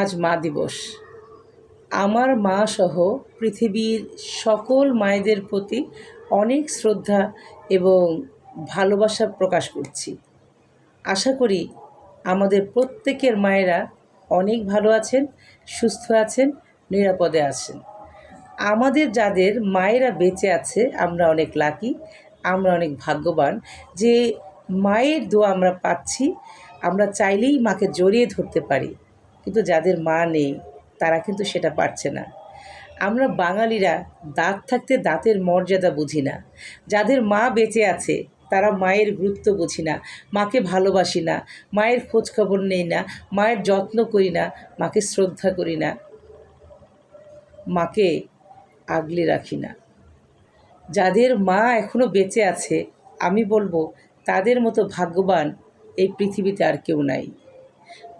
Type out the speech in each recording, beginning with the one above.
আজ মা দিবস। আমার মা সহ পৃথিবীর সকল মায়েদের প্রতি অনেক শ্রদ্ধা এবং ভালোবাসা প্রকাশ করছি। আশা করি আমাদের প্রত্যেকের মায়েরা অনেক ভালো আছেন, সুস্থ আছেন, নিরাপদে আছেন। আমাদের যাদের মায়েরা বেঁচে আছে, আমরা অনেক লাকি আমরা অনেক ভাগ্যবান যে মায়ের দোয়া আমরা পাচ্ছি, আমরা চাইলেই মাকে জড়িয়ে ধরতে পারি। কিন্তু যাদের মা নেই, তারা কিন্তু সেটা পারছে না। আমরা বাঙালিরা দাঁত থাকতে দাঁতের মর্যাদা বুঝি না। যাদের মা বেঁচে আছে, তারা মায়ের গুরুত্ব বুঝি না, মাকে ভালোবাসি না, মায়ের খোঁজ খবর নেই না, মায়ের যত্ন করি না, মাকে শ্রদ্ধা করি না, মাকে আগলে রাখি না। যাদের মা এখনও বেঁচে আছে, আমি বলব তাদের মতো ভাগ্যবান এই পৃথিবীতে আর কেউ নাই।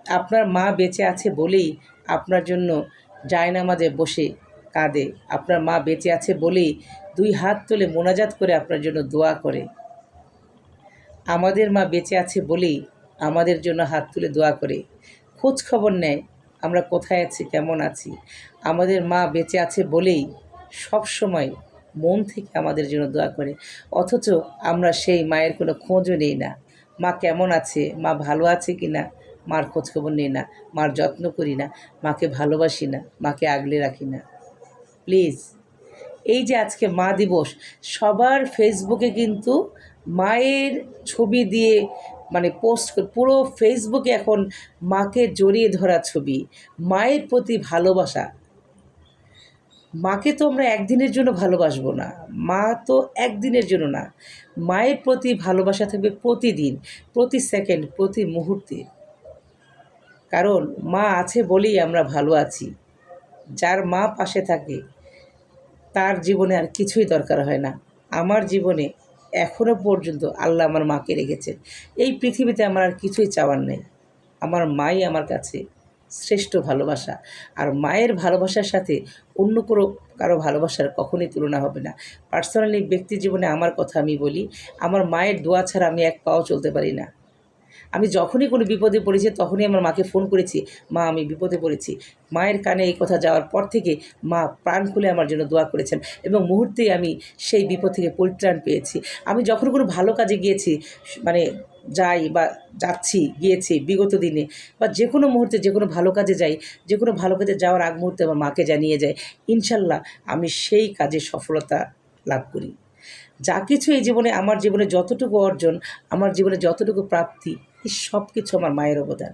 আপনার মা বেঁচে আছে বলেই আপনার জন্য জায়নামাজে বসে কাঁদে। আপনার মা বেঁচে আছে বলেই দুই হাত তুলে মোনাজাত করে আপনার জন্য দোয়া করে। আমাদের মা বেঁচে আছে বলেই আমাদের জন্য হাত তুলে দোয়া করে। খোঁজ খবর নেয়, আমরা কোথায় আছি, কেমন আছি। আমাদের মা বেঁচে আছে বলেই সব সময় মন থেকে আমাদের জন্য দোয়া করে। অথচ আমরা সেই মায়ের কোনো খোঁজও নেই না। মা কেমন আছে? মা ভালো আছে কি না মার খোঁজখবর নিই না, মার যত্ন করি না, মাকে ভালোবাসি না, মাকে আগলে রাখি না। প্লিজ, এই যে আজকে মা দিবস, সবার ফেসবুকে কিন্তু মায়ের ছবি দিয়ে মানে পোস্ট পুরো ফেসবুকে এখন মাকে জড়িয়ে ধরা ছবি, মায়ের প্রতি ভালোবাসা। মাকে তো আমরা একদিনের জন্য ভালোবাসবো না, মা তো একদিনের জন্য না। মায়ের প্রতি ভালোবাসা থাকবে প্রতিদিন, প্রতি সেকেন্ড, প্রতি মুহূর্তে। কারণ মা আছে বলেই আমরা ভালো আছি। যার মা পাশে থাকে, তার জীবনে আর কিছুই দরকার হয় না। আমার জীবনে এখনও পর্যন্ত আল্লাহ আমার মাকে রেখেছে এই পৃথিবীতে আমার আর কিছুই চাওয়ার নেই। আমার মাই আমার কাছে শ্রেষ্ঠ ভালোবাসা। আর মায়ের ভালোবাসার সাথে অন্য কোনো কারও ভালোবাসার কখনই তুলনা হবে না। পার্সোনালি ব্যক্তি জীবনে আমার কথা আমি বলি, আমার মায়ের দোয়া ছাড়া আমি এক পাও চলতে পারি না। আমি যখনই কোনো বিপদে পড়েছি, তখনই আমার মাকে ফোন করেছি, মা, আমি বিপদে পড়েছি। মায়ের কানে এই কথা যাওয়ার পর থেকে মা প্রাণ খুলে আমার জন্য দোয়া করেছেন এবং মুহূর্তেই আমি সেই বিপদ থেকে পরিত্রাণ পেয়েছি। আমি যখন কোনো ভালো কাজে গিয়েছি মানে যাই বা যাচ্ছি, গিয়েছি বিগত দিনে বা যে কোনো মুহূর্তে, যে কোনো ভালো কাজে যাই, যে কোনো ভালো কাজে যাওয়ার আগ মুহূর্তে আমার মাকে জানিয়ে যায়, ইনশাল্লাহ আমি সেই কাজে সফলতা লাভ করি। যা কিছু এই জীবনে আমার জীবনে যতটুকু অর্জন, আমার জীবনে যতটুকু প্রাপ্তি, এই সব কিছু আমার মায়ের অবদান।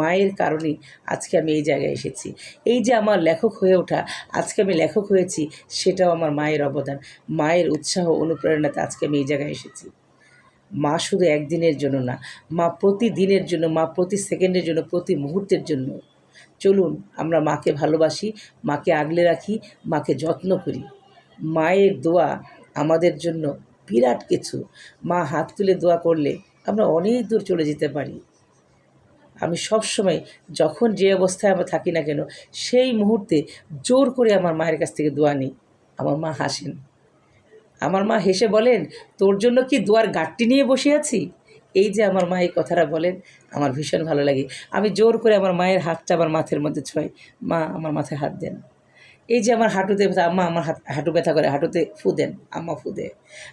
মায়ের কারণেই আজকে আমি এই জায়গায় এসেছি। এই যে আমার লেখক হয়ে ওঠা, আজকে আমি লেখক হয়েছি, সেটাও আমার মায়ের অবদান। মায়ের উৎসাহ অনুপ্রেরণাতে আজকে আমি এই জায়গায় এসেছি। মা শুধু একদিনের জন্য না, মা প্রতিদিনের জন্য, মা প্রতি সেকেন্ডের জন্য, প্রতি মুহূর্তের জন্য। চলুন, আমরা মাকে ভালোবাসি, মাকে আগলে রাখি, মাকে যত্ন করি। মায়ের দোয়া আমাদের জন্য বিরাট কিছু। মা হাত তুলে দোয়া করলে আমরা অনেক দূর চলে যেতে পারি। আমি সব সময় যখন যে অবস্থায় আমরা থাকি না কেন, সেই মুহূর্তে জোর করে আমার মায়ের কাছ থেকে দোয়া নিই। আমার মা হাসেন। আমার মা হেসে বলেন, তোর জন্য কি দোয়ার গাঁটটি নিয়ে বসে আছি? এই যে আমার মা এই কথাটা বলেন, আমার ভীষণ ভালো লাগে। আমি জোর করে আমার মায়ের হাতটা আমার মাথার মধ্যে ছোঁয়াই মা আমার মাথায় হাত দেন। এই যে আমার হাঁটুতে ব্যথা, আম্মা আমার হাঁটু ব্যথা করে, হাঁটুতে ফু দেন, আম্মা ফু দে।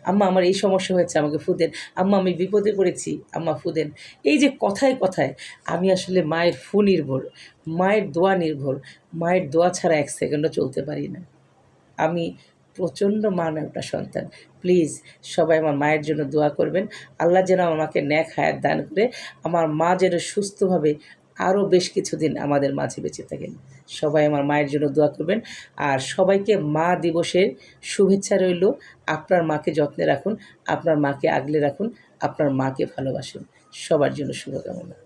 আম্মা আমার এই সমস্যা হয়েছে, আমাকে ফু দেন। আম্মা আমি বিপদে পড়েছি, আম্মা ফু দেন। এই যে কথায় কথায় আমি আসলে মায়ের ফু নির্ভর, মায়ের দোয়া নির্ভর, মায়ের দোয়া ছাড়া এক সেকেন্ডও চলতে পারি না। আমি প্রচণ্ড মান একটা সন্তান। প্লিজ সবাই আমার মায়ের জন্য দোয়া করবেন। আল্লাহ যেন আমাকে ন্যাক হায়াত দান করে, আমার মা যেন সুস্থভাবে আরও বেশ কিছুদিন আমাদের মাঝে বেঁচে থাকেন। সবাই আমার মায়ের জন্য দোয়া করবেন। আর সবাইকে মা দিবসের শুভেচ্ছা রইল। আপনার মাকে যত্নে রাখুন, আপনার মাকে আগলে রাখুন, আপনার মাকে ভালোবাসুন। সবার জন্য শুভকামনা।